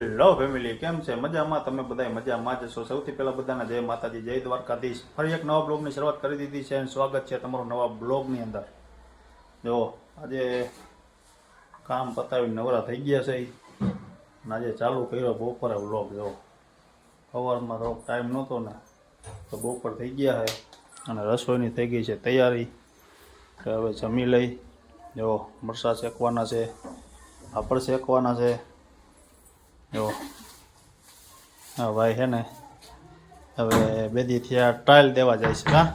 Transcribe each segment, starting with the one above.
Hello family કેમ છે? મજામાં? તમે બધા મજામાં જ છો? સૌથી પહેલા બધાના જય માતાજી, જય દ્વારકાધીશ. ફરી એક નવા બ્લોગની શરૂઆત કરી દીધી છે અને સ્વાગત છે તમારું નવા બ્લોગની અંદર. જો, આજે કામ પતાવી નવરા થઈ ગયા છે અને આજે ચાલુ કર્યો બપોરે બ્લોગ જો. સવારમાં થોડોક ટાઈમ નહોતો ને, તો બપોર થઈ ગયા છે અને રસોઈની થઈ ગઈ છે તૈયારી. હવે જમી લઈ. જો મરસા શેકવાના છે, પાપડ શેકવાના છે. જો. હા ભાઈ છે ને હવે બેદી થયા ટ્રાયલ દેવા જાય છે, હા?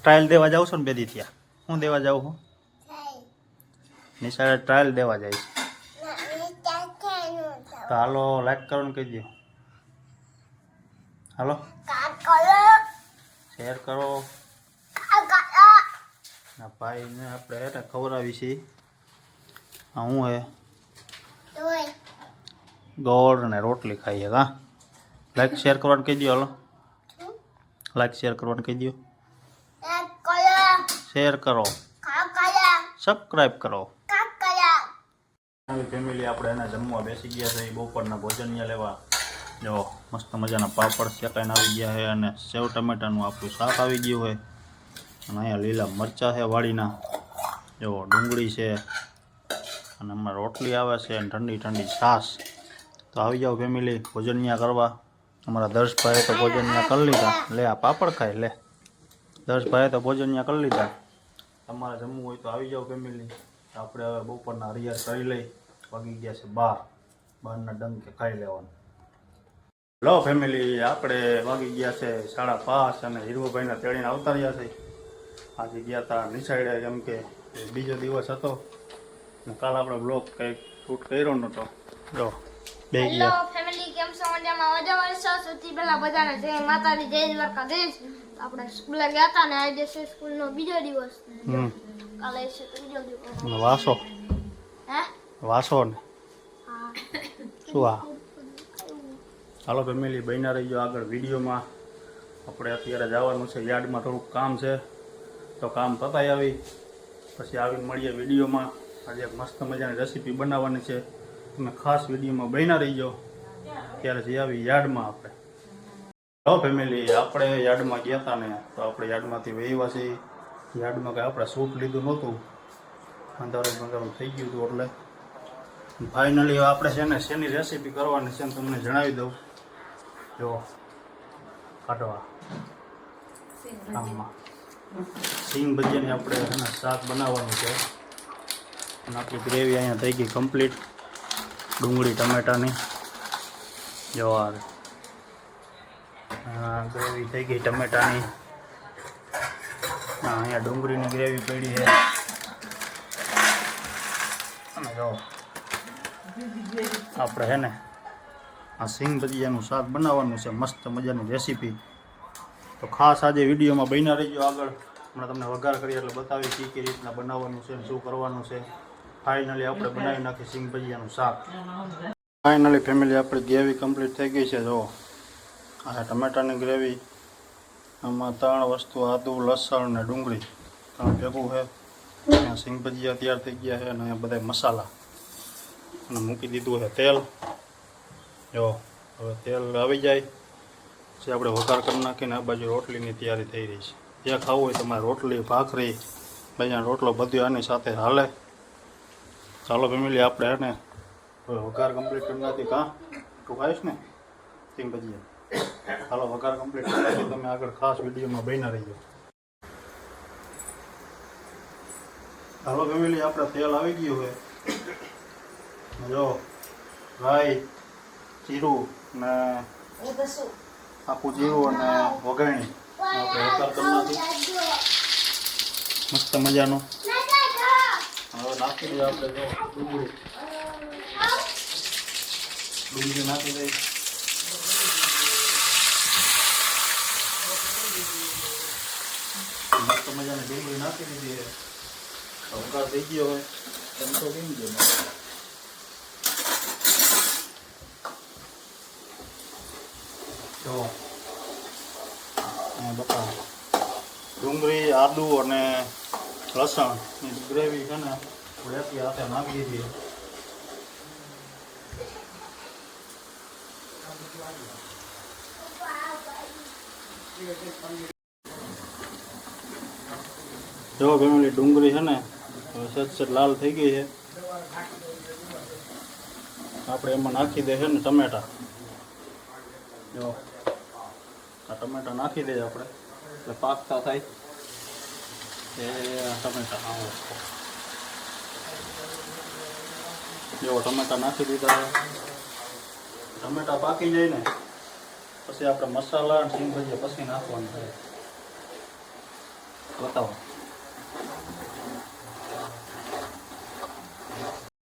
ટ્રાયલ દેવા જાઉં છો ને બેદી થયા? હું દેવા જાઉં છું? નિશાળે ટ્રાયલ દેવા જાય છે. તો હાલો લાઈક કરો ને કહી દો હાલો. શેર કરો. ભાઈને આપણે ખવડાવી છીએ હું હે? ગોળ અને રોટલી ખાઈએ, હા. લાઈક શેર કરવાનું કહી દો હાલો. લાઈક શેર કરવાનું કહી દો શેર કરો. સબસ્ક્રાઈબ કરો. ફેમિલી આપણે એને જમવા બેસી ગયા છે. એ બપોરના ભોજન લેવા. જો, મસ્ત મજાના પાપડ શેકાઈને આવી ગયા છે અને સેવ ટમેટાનું આપણું શાક આવી ગયું હોય અને અહીંયા લીલા મરચાં છે વાડીના. જો, ડુંગળી છે. અને એમાં રોટલી આવે છે અને ઠંડી ઠંડી છાશ. તો આવી જાઓ ફેમિલી ભોજન ત્યાં કરવા. અમારા દર્શભાઈએ તો ભોજન ત્યાં કરી લીધા. લે, આ પાપડ ખાય, લે. દર્શભાઈએ તો ભોજન ત્યાં કરી લીધા. તમારે જમવું હોય તો આવી જાઓ ફેમિલી આપણે હવે બપોરના હરિયાર કરી લઈ, વાગી ગયા છે બાર. બારના ડંકે ખાઈ લેવાનું. લો ફેમિલી આપણે વાગી ગયા છે સાડા પાંચ અને હીરવાભાઈને તેડીને આવતા રહ્યા છે. આજે ગયા હતા નિસાઈડે જેમ કે બીજો દિવસ હતો. કાલ આપણે બ્લોક કંઈક શૂટ કર્યો નહોતો. જો બે હેલો ફેમિલી કેમ છો? મજામાં? મજામાં? છો સૌથી પહેલા બધાને જય માતાજી જય દ્વારકાધીશ આપણે સ્કૂલે ગયા હતા ને આજે છે સ્કૂલનો બીજો દિવસ. કાલે છે ત્રીજો દિવસ. વાસો. હે? વાસો ને. શું આ? હાલો ફેમિલી બન્યા રહી ગયો આગળ વિડીયોમાં. આપણે અત્યારે જવાનું છે યાર્ડમાં થોડુંક કામ છે. તો કામ પતાવી આવી. પછી આવીને મળીએ વિડીયોમાં. આજે એક મસ્ત મજાની રેસીપી બનાવવાની છે. તમે ખાસ વિડીયોમાં બન્યા રહી જાઓ ત્યારે જઈ આવી યાર્ડમાં આપણે. હલો ફેમિલી આપણે યાર્ડમાં ગયા હતા ને, તો આપણે યાર્ડમાંથી વહીવા છીએ. યાર્ડમાં કંઈ આપણે સૂટ લીધું નહોતું. અંધારું બંધારું થઈ ગયું હતું એટલે. ફાઇનલી આપણે છે ને શેની રેસીપી કરવાની છે ને તમને જણાવી દઉં. જો, કાઢવા. આમાં. સિંગ ભજીયાની આપણે શાક બનાવવાનું છે. અને આપણી ગ્રેવી અહીંયા થઈ ગઈ કમ્પ્લીટ ડુંગળી, ટમેટાની. જવાર ગ્રેવી થઈ ગઈ ટમેટાની. અહીંયા ડુંગળીની ગ્રેવી પડી છે. અને જો, આપણે હે ને આ સિંગ ભજીયાનું શાક બનાવવાનું છે. મસ્ત મજાની રેસીપી. તો ખાસ આજે વિડીયોમાં બન્યા રહીજો આગળ. હમણાં તમને વઘાર કરી એટલે બતાવી કઈ કઈ રીતના બનાવવાનું છે શું કરવાનું છે. ફાઇનલી આપણે બનાવી નાખી સિંગ ભજીયાનું શાક. ફાઇનલી ફેમિલી આપણી ગ્રેવી કમ્પ્લીટ થઈ ગઈ છે જો. આ ટમેટાની ગ્રેવી આમાં ત્રણ વસ્તુ આદુ લસણ ને ડુંગળી. ત્રણ ભેગું છે. અહીંયા સિંગ ભજીયા તૈયાર થઈ ગયા છે અને અહીંયા બધા મસાલા. અને મૂકી દીધું છે તેલ. જો હવે તેલ આવી જાય. પછી આપણે વઘાર કરી નાખીને આ બાજુ રોટલીની તૈયારી થઈ રહી છે. જે ખાવું હોય તમારે રોટલી ભાખરી ભજીયા રોટલો બધું આની સાથે હાલે. ચાલો ફેમિલી, આપણે હવે વઘાર કમ્પ્લીટ કરી નાખી કાં? તું ખાઈશ ને? સિંગ ભજીયા? ચાલો, વઘાર કમ્પ્લીટ કરી નાખી તમે આગળ ખાસ વિડીયોમાં બન્યા રહીજો. ચાલો ફેમિલી, આપણે તેલ આવી ગયું હોય જો, રાઈ, જીરું ને આખું જીરું અને વઘાણી. આપણે વઘાર કરી નાખી મસ્ત મજાનું. હવે નાખી દઈએ આપણે ડુંગળી. નાખી દઈ મસ્ત મજાની ડુંગળી નાખી દીધી વઘાર થઈ ગયો હવે. એમ તો કેમ ગયો? જો. બતાવો ડુંગળી, આદુ અને લસણ ગ્રેવી છે ને હાથે નાખી દીધી. જો ફેમિલી ડુંગળી છે ને સચ સચ લાલ થઈ ગઈ છે. આપણે એમાં નાખી દે છે ને ટમેટા. જો, આ ટમેટા નાખી દઈએ આપણે, એટલે પાકતા થાય. ટમેટા આવો જો, ટમેટા નાખી દીધા. ટમેટા પાકી જાય ને, પછી આપણે મસાલા અને સિંગ પછી નાખવાનું થાય બતાવો.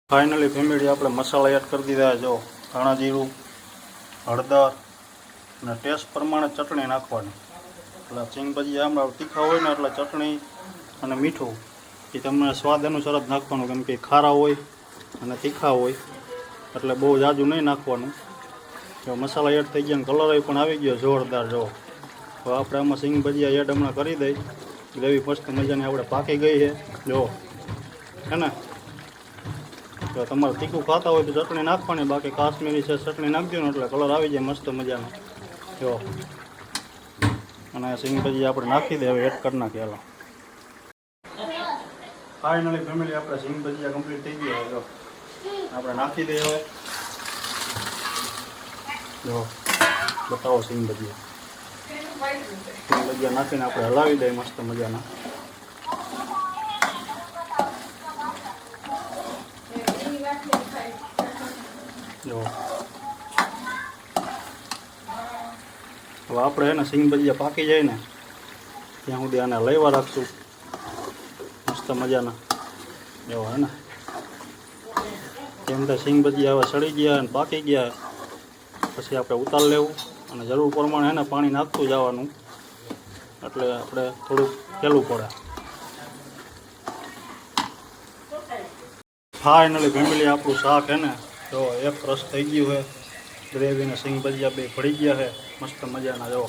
ફાઇનલી ફેમિલી, આપણે મસાલા એડ કરી દીધા. જો, ધાણા જીરું, હળદર અને ટેસ્ટ પ્રમાણે ચટણી નાખવાની. એટલે ચીંગ ભજીયા આમ તીખા હોય ને એટલે ચટણી અને મીઠું. એ તમને સ્વાદ અનુસાર જ નાખવાનું, કેમ કે ખારા હોય અને તીખા હોય, એટલે બહુ જાજુ નહીં નાખવાનું. જો મસાલા એડ થઈ ગયા કલર પણ આવી ગયો જોરદાર, જો. તો આપણે આમાં સિંગ ભજીયા એડ હમણાં કરી દઈ. ગ્રેવી મસ્ત મજાની, આપણે પાકી ગઈ છે. જો. હે ને? જો તમારે તીખું ખાતા હોય તો ચટણી નાખવાની, બાકી કાશ્મીરી છે ચટણી નાખજો ને એટલે કલર આવી જાય મસ્ત મજાનો. જો. અને સિંગ ભજીયા આપણે નાખી દે, હવે એડ કરી નાખીએ ફાઇનલી ફેમિલી આપણે સિંગ ભજીયા કમ્પ્લીટ થઈ ગયા જો, આપણે નાખી દઈએ હવે. જો, બતાવો સિંગ ભજીયા. સિંગ ભજીયા નાખીને આપણે હલાવી દઈએ મસ્ત મજાના. જો. હવે આપણે એને સિંગ ભજીયા પાકી જાય ને, ત્યાં સુધી આને લેવા રાખશું. મસ્ત મજાના. જો હે ને? કેમ તો સિંગ ભજીયા હવે સડી ગયા અને પાકી ગયા. પછી આપણે ઉતાર લેવું અને જરૂર પ્રમાણે એને પાણી નાખતું જવાનું. એટલે આપણે થોડુંક પહેલું પડે. ફાઇનલી ફેમિલી આપણું શાક હે ને? જો એક રસ થઈ ગયું છે ગ્રેવી ને સિંગ ભજીયા બે ભળી ગયા છે મસ્ત મજાના, જો.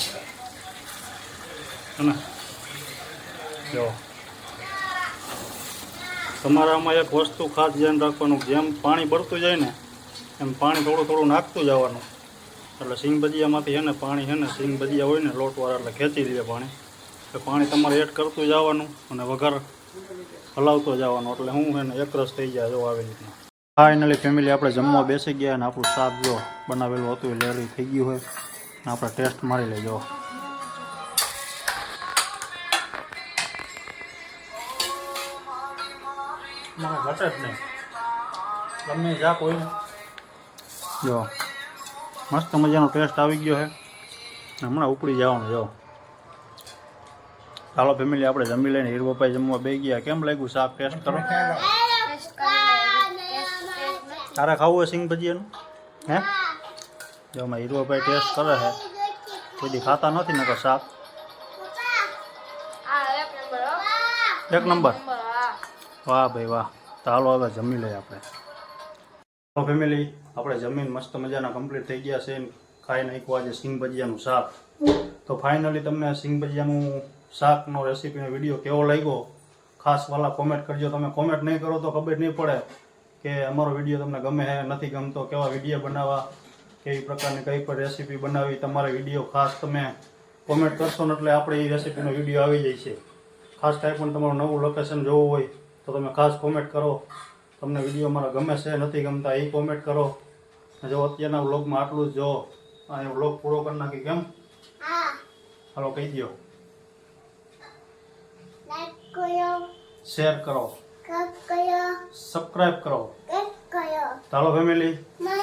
હે ને? જો. તમારામાં એક વસ્તુ ખાસ ધ્યાન રાખવાનું, જેમ પાણી બળતું જાય ને, એમ પાણી થોડું થોડું નાખતું જવાનું. એટલે સિંગ ભજીયામાંથી છે ને પાણી છે ને સિંગ ભજીયા હોય ને, લોટવાળા એટલે ખેંચી લે પાણી. એટલે પાણી તમારે એડ કરતું જવાનું અને વઘાર હલાવતો જવાનો. એટલે હું છે ને એકરસ થઈ જાય જો આવી રીતના. ફાઇનલી ફેમિલી આપણે જમવા બેસી ગયા અને આપણું શાક જો બનાવેલું હતું રેડી થઈ ગયું હોય અને આપણે ટેસ્ટ મારી લેજો. મને ઘટે જ નહીં. ગમે જા કોઈ જો મસ્ત મજાનો ટેસ્ટ આવી ગયો છે. હમણાં ઉપડી જવાનું જો. ચાલો ફેમિલી આપણે જમી લઈને હીરબપાઈ જમવા બે ગયા. કેમ લાગ્યું શાક ટેસ્ટ કરો? તારે ખાવું હોય સિંગ ભજીયાનું? હે? જો અમે હીરબપાઈ ટેસ્ટ કરે છે. કોઈ ખાતા નથી ને શાક. આ એક નંબર? વાહ ભાઈ વાહ. તો હાલો હવે જમી લઈએ આપણે. તો ફેમિલી આપણે જમીન મસ્ત મજાના કમ્પ્લીટ થઈ ગયા છે. ખાઈ નાખ્યું આજે સિંગ ભજીયાનું શાક. તો ફાઇનલી તમને સિંગ ભજીયાનું શાકનો રેસીપીનો વીડિયો કેવો લાગ્યો? ખાસ વાલા કોમેન્ટ કરજો. તમે કોમેન્ટ નહીં કરો તો ખબર નહીં પડે કે અમારો વીડિયો તમને ગમે છે નથી ગમતો, કેવા વીડિયો બનાવવા, કેવી પ્રકારની કઈ પણ રેસીપી બનાવી, તમારે વીડિયો ખાસ તમે કોમેન્ટ કરશો ને એટલે આપણે એ રેસીપીનો વીડિયો આવી જાય છે. ખાસ કાંઈ પણ તમારું નવું લોકેશન જોવું હોય તો તમે ખાસ કોમેન્ટ કરો. તમને વીડિયો મારા ગમે છે નથી ગમતા એ કોમેન્ટ કરો. જો અત્યારના વ્લોગમાં આટલું જ જો અને વ્લોગ પૂરો કરી નાખી કેમ? હાલો કહી દો શેર કરો. સબસ્ક્રાઇબ કરો. ચાલો ફેમિલી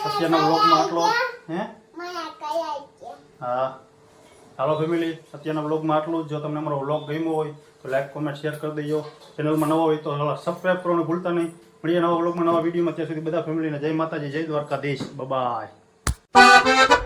અત્યારના વ્લોગમાં આટલો હે? હા. ચાલો ફેમિલી અત્યારના વ્લોગમાં આટલું જ જો તમને અમારો વ્લોગ ગમ્યો હોય તો લાઈક કોમેન્ટ શેર કરી દેજો. ચેનલમાં નવા હોય તો સબસ્ક્રાઈબ કરવાનું ભૂલતા નહીં. મળીએ નવા બ્લોગમાં નવા વિડીયોમાં ત્યાં સુધી બધા ફેમિલીને જય માતાજી, જય દ્વારકાધીશ. બાય